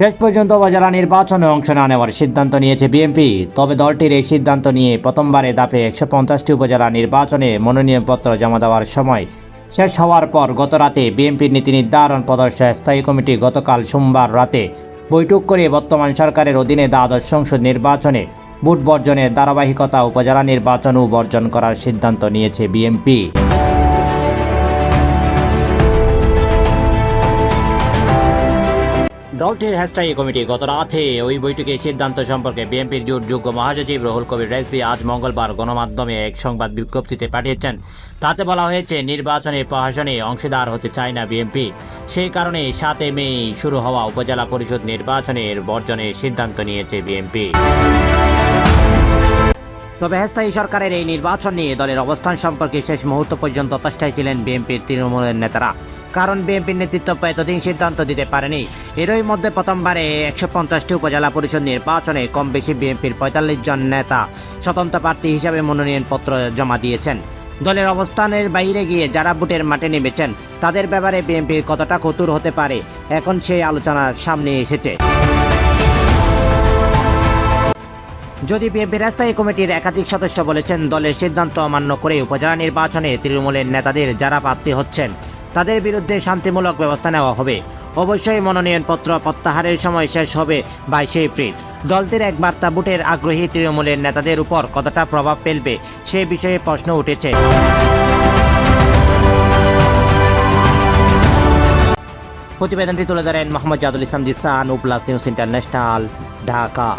শেষ পর্যন্ত উপজেলা নির্বাচনে অংশ না নেওয়ার সিদ্ধান্ত নিয়েছে বিএনপি। তবে দলটির এই সিদ্ধান্ত নিয়ে প্রথমবারে দাপে একশো পঞ্চাশটি উপজেলা নির্বাচনে মনোনয়নপত্র জমা দেওয়ার সময় শেষ হওয়ার পর গত রাতে বিএনপির নীতি নির্ধারণ প্রদর্শন স্থায়ী কমিটি গতকাল সোমবার রাতে বৈঠক করে বর্তমান সরকারের অধীনে দ্বাদশ সংসদ নির্বাচনে ভোট বর্জনের ধারাবাহিকতা উপজেলা নির্বাচনও বর্জন করার সিদ্ধান্ত নিয়েছে বিএনপি। দলটির হ্যাস্টাই কমিটি গত রাতে ওই বৈঠকে সিদ্ধান্ত সম্পর্কে বিএনপির জোট যোগ্য মহাসচিব রহুল কবির রেজভি আজ মঙ্গলবার গণমাধ্যমে এক সংবাদ বিজ্ঞপ্তিতে পাঠিয়েছেন। তাতে বলা হয়েছে, নির্বাচনে প্রশাসনে অংশীদার হতে চায় না বিএনপি। সেই কারণে সাতে মে শুরু হওয়া উপজেলা পরিষদ নির্বাচনের বর্জনের সিদ্ধান্ত নিয়েছে বিএনপি। তবে স্থায়ী সরকারের এই নির্বাচন নিয়ে দলের অবস্থান সম্পর্কে শেষ মুহূর্ত পর্যন্ত তষ্টায় ছিলেন বিএনপির তৃণমূলের নেতারা। কারণ বিএনপির নেতৃত্ব এতদিন সিদ্ধান্ত দিতে পারেনি। এরই মধ্যে প্রথমবারে একশো পঞ্চাশটি উপজেলা পরিষদ নির্বাচনে কম বেশি বিএনপির পঁয়তাল্লিশ জন নেতা স্বতন্ত্র প্রার্থী হিসাবে মনোনয়নপত্র জমা দিয়েছেন। দলের অবস্থানের বাইরে গিয়ে যারা ভোটের মাঠে নেমেছেন, তাদের ব্যাপারে বিএনপির কতটা কতুর হতে পারে, এখন সেই আলোচনার সামনে এসেছে। যদি বিএনপির স্থায়ী কমিটির একাধিক সদস্য বলেছেন, দলের সিদ্ধান্ত অমান্য করে উপজেলা নির্বাচনে তৃণমূলের নেতাদের যারা প্রার্থী হচ্ছেন, তাদের বিরুদ্ধে শান্তিমূলক ব্যবস্থা নেওয়া হবে। অবশ্যই মনোনয়নপত্র প্রত্যাহারের সময় শেষ হবে বাইশে এপ্রিল। দলটির এক বার্তা বুটের আগ্রহী তৃণমূলের নেতাদের উপর কতটা প্রভাব ফেলবে সে বিষয়ে প্রশ্ন উঠেছে। প্রতিবেদনটি তুলে ধরেন Mohammad Jadul Islam Jisan plus news international, Dhaka.